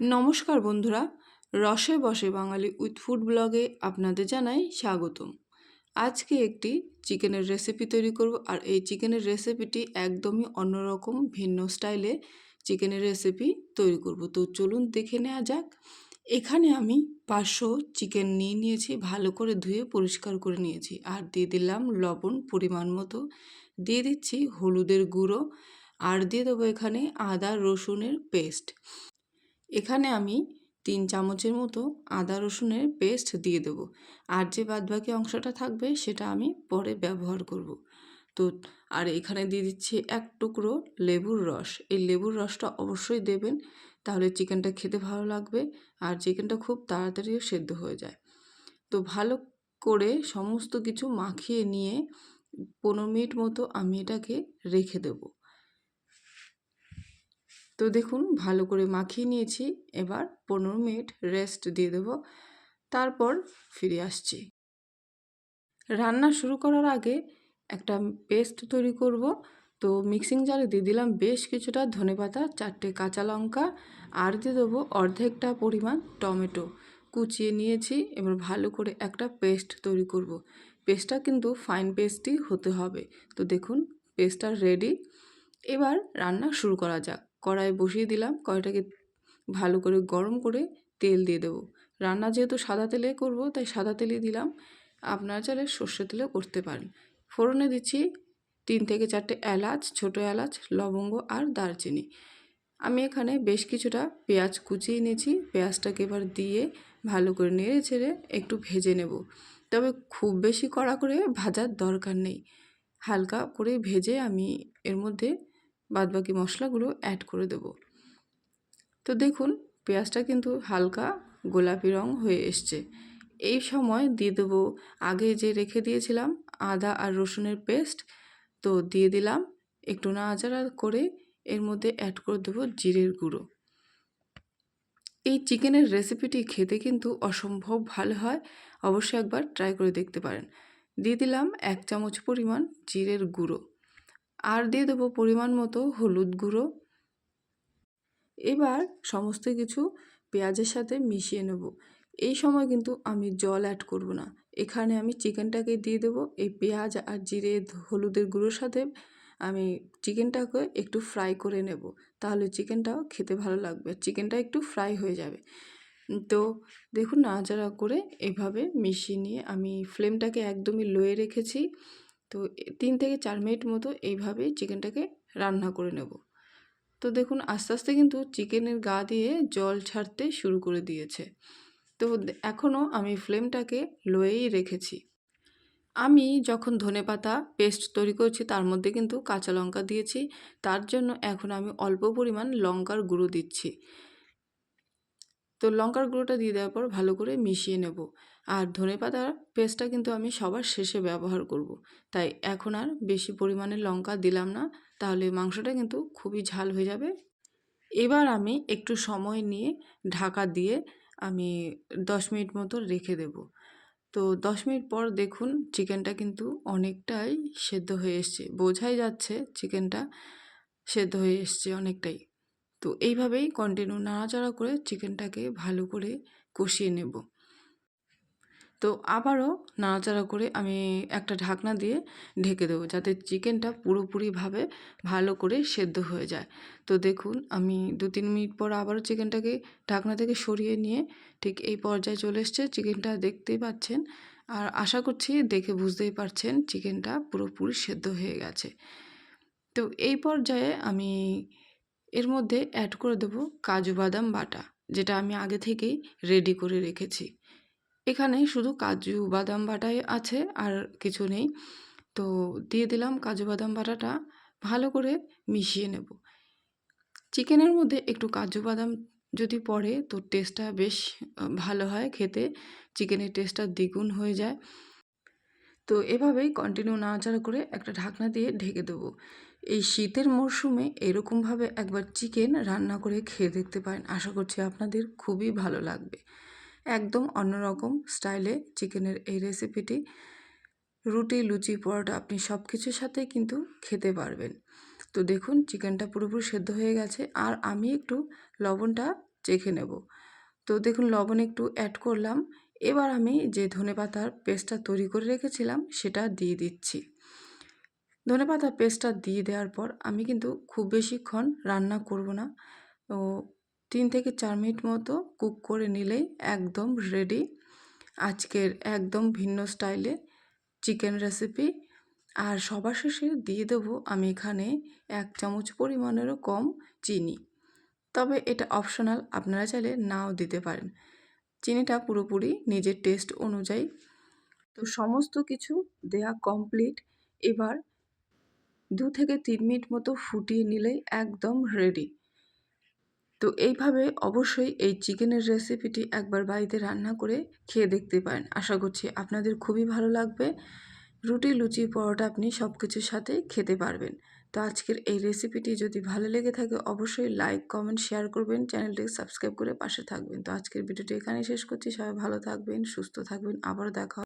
নমস্কার বন্ধুরা, রসে বসে বাঙালি উইথ ফুড ব্লগে আপনাদের জানাই স্বাগতম। আজকে একটি চিকেনের রেসিপি তৈরি করব আর এই চিকেনের রেসিপিটি একদমই অন্যরকম, ভিন্ন স্টাইলে চিকেনের রেসিপি তৈরি করব। তো চলুন দেখে নেওয়া যাক। এখানে আমি পাঁচশো চিকেন নিয়ে নিয়েছি, ভালো করে ধুয়ে পরিষ্কার করে নিয়েছি। আর দিয়ে দিলাম লবণ পরিমাণ মতো। দিয়ে দিচ্ছি হলুদের গুঁড়ো। আর দিয়ে দেবো এখানে আদা রসুনের পেস্ট এখানে আমি তিন চামচের মতো আদা রসুনের পেস্ট দিয়ে দেব। আর যে বাদবাকি অংশটা থাকবে, সেটা আমি পরে ব্যবহার করব। তো, আর এখানে দিয়ে দিচ্ছি এক টুকরো লেবুর রস। এই লেবুর রসটা অবশ্যই দেবেন, তাহলে চিকেনটা খেতে ভালো লাগবে আর চিকেনটা খুব তাড়াতাড়িও সেদ্ধ হয়ে যায়। তো, ভালো করে সমস্ত কিছু মাখিয়ে নিয়ে পনেরো মিনিট মতো আমি এটাকে রেখে দেবো। তো দেখুন, ভালো করে মাখিয়ে নিয়েছি। এবার পনেরো মিনিট রেস্ট দিয়ে দেব। তারপর ফিরে আসছি। রান্না শুরু করার আগে একটা পেস্ট তৈরি করব। তো মিক্সিং জারে দিয়ে দিলাম বেশ কিছুটা ধনেপাতা চারটে কাঁচা লঙ্কা, আর দিয়ে দেবো অর্ধেকটা পরিমাণ টমেটো। কুচিয়ে নিয়েছি, এবার ভালো করে একটা পেস্ট তৈরি করব। পেস্টটা কিন্তু ফাইন পেস্টই হতে হবে। তো দেখুন পেস্টটা রেডি এবার রান্না শুরু করা যাক। কড়াই বসিয়ে দিলাম। কড়াইটাকে ভালো করে গরম করে তেল দিয়ে দেবো। রান্না যেহেতু সাদা তেলে করব, তাই সাদা তেলই দিলাম। আপনারা চাইলে সর্ষে তেলেও করতে পারেন। ফোড়নে দিচ্ছি তিন থেকে চারটে এলাচ, ছোটো এলাচ, লবঙ্গ আর দারচিনি। আমি এখানে বেশ কিছুটা পেঁয়াজ কুচিয়ে নিয়েছি। পেঁয়াজটাকে এবার দিয়ে ভালো করে নেড়ে ছেড়ে একটু ভেজে নেব। তবে খুব বেশি কড়া করে ভাজার দরকার নেই। হালকা করে ভেজে আমি এর মধ্যে বাদবাকি মশলাগুলো অ্যাড করে দেব। তো দেখুন, পেঁয়াজটা কিন্তু হালকা গোলাপি রং হয়ে এসছে। এই সময় দিয়ে দেবো, আগে যে রেখে দিয়েছিলাম আদা আর রসুনের পেস্ট, তো দিয়ে দিলাম। একটু নাড়াচাড়া করে এর মধ্যে অ্যাড করে দেবো জিরের গুঁড়ো। এই চিকেনের রেসিপিটি খেতে কিন্তু অসম্ভব ভালো হয়, অবশ্যই একবার ট্রাই করে দেখতে পারেন। দিয়ে দিলাম এক চামচ পরিমাণ জিরের গুঁড়ো। আর দিয়ে দেবো পরিমাণ মতো হলুদ গুঁড়ো। এবার সমস্ত কিছু পেঁয়াজের সাথে মিশিয়ে নেব। এই সময় কিন্তু আমি জল অ্যাড করব না। এখানে আমি চিকেনটাকে দিয়ে দেবো। এই পেঁয়াজ আর জিরে, হলুদের গুঁড়োর সাথে আমি চিকেনটাকে একটু ফ্রাই করে নেব। তাহলে চিকেনটাও খেতে ভালো লাগবে। চিকেনটা একটু ফ্রাই হয়ে যাবে। তো দেখুন নাড়াচাড়া করে এভাবে মিশিয়ে নিয়ে আমি ফ্লেমটাকে একদমই লোয়ে রেখেছি। তো তিন থেকে চার মিনিট মতো এইভাবেই চিকেনটাকে রান্না করে নেব। তো দেখুন, আস্তে আস্তে কিন্তু চিকেনের গা দিয়ে জল ছাড়তে শুরু করে দিয়েছে। তো এখনও আমি ফ্লেমটাকে লোয়েই রেখেছি। আমি যখন ধনেপাতা পেস্ট তৈরি করছি, তার মধ্যে কিন্তু কাঁচা লঙ্কা দিয়েছি। তার জন্য এখন আমি অল্প পরিমাণ লঙ্কার গুঁড়ো দিচ্ছি। তো লঙ্কার গুঁড়োটা দিয়ে দেওয়ার পর ভালো করে মিশিয়ে নেব। আর ধনে পাতার পেস্টটা কিন্তু আমি সবার শেষে ব্যবহার করব। তাই এখন আর বেশি পরিমাণে লঙ্কা দিলাম না, তাহলে মাংসটা কিন্তু খুবই ঝাল হয়ে যাবে। এবার আমি একটু সময় নিয়ে ঢাকা দিয়ে আমি দশ মিনিট মতো রেখে দেব। তো দশ মিনিট পর দেখুন চিকেনটা কিন্তু অনেকটাই সেদ্ধ হয়ে এসছে। বোঝাই যাচ্ছে চিকেনটা সেদ্ধ হয়ে এসছে অনেকটাই। তো এইভাবেই কন্টিনিউ নাড়াচাড়া করে চিকেনটাকে ভালো করে কষিয়ে নেব। তো আবারও নাড়াচাড়া করে আমি একটা ঢাকনা দিয়ে ঢেকে দেবো যাতে চিকেনটা পুরোপুরিভাবে ভালো করে সেদ্ধ হয়ে যায়। তো দেখুন, আমি দু তিন মিনিট পর আবারও চিকেনটাকে ঢাকনা থেকে সরিয়ে নিয়ে ঠিক এই পর্যায়ে চলে এসছে। চিকেনটা দেখতেই পাচ্ছেন আর আশা করছি দেখে বুঝতেই পারছেন চিকেনটা পুরোপুরি সেদ্ধ হয়ে গেছে। তো এই পর্যায়ে আমি এর মধ্যে অ্যাড করে দেবো কাজু বাদাম বাটা, যেটা আমি আগে থেকেই রেডি করে রেখেছি। এখানে শুধু কাজু বাদাম বাটাই আছে আর কিছু নেই। তো দিয়ে দিলাম কাজু বাদাম বাটাটা, ভালো করে মিশিয়ে নেব। চিকেনের মধ্যে একটু কাজু বাদাম যদি পড়ে তো টেস্টটা বেশ ভালো হয় খেতে। চিকেনের টেস্টটা দ্বিগুণ হয়ে যায়। তো এভাবেই কন্টিনিউ নাড়াচাড়া করে একটা ঢাকনা দিয়ে ঢেকে দেবো। এই শীতের মরশুমে এরকমভাবে একবার চিকেন রান্না করে খেয়ে দেখতে পারেন। আশা করছি আপনাদের খুবই ভালো লাগবে। একদম অন্যরকম স্টাইলে চিকেনের এই রেসিপিটি। রুটি, লুচি, পরোটা আপনি সব কিছুর সাথে কিন্তু খেতে পারবেন। তো দেখুন, চিকেনটা পুরোপুরি সেদ্ধ হয়ে গেছে আর আমি একটু লবণটা চেখে নেব। তো দেখুন, লবণ একটু অ্যাড করলাম। এবার আমি যে ধনেপাতার পেস্টটা তৈরি করে রেখেছিলাম, সেটা দিয়ে দিচ্ছি। ধনেপাতার পেস্টটা দিয়ে দেওয়ার পর আমি কিন্তু খুব বেশিক্ষণ রান্না করব না। তো তিন থেকে চার মিনিট মতো কুক করে নিলেই একদম রেডি আজকের একদম ভিন্ন স্টাইলে চিকেন রেসিপি আর সবার শেষে দিয়ে দেবো আমি এখানে এক চামচ পরিমাণেরও কম চিনি। তবে এটা অপশনাল আপনারা চাইলে নাও দিতে পারেন। চিনিটা পুরোপুরি নিজের টেস্ট অনুযায়ী। তো সমস্ত কিছু দেয়া কমপ্লিট এবার দু থেকে তিন মিনিট মতো ফুটিয়ে নিলেই একদম রেডি তো এইভাবে অবশ্যই এই চিকেনের রেসিপিটি একবার বাড়িতে রান্না করে খেয়ে দেখতে পারেন। আশা করছি আপনাদের খুবই ভালো লাগবে। রুটি, লুচি, পরোটা আপনি সব কিছুর সাথে খেতে পারবেন। তো আজকের এই রেসিপিটি যদি ভালো লেগে থাকে অবশ্যই লাইক কমেন্ট শেয়ার করবেন। চ্যানেলটিকে সাবস্ক্রাইব করে পাশে থাকবেন। তো আজকের ভিডিওটি এখানেই শেষ করছি। সবাই ভালো থাকবেন, সুস্থ থাকবেন। আবারও দেখা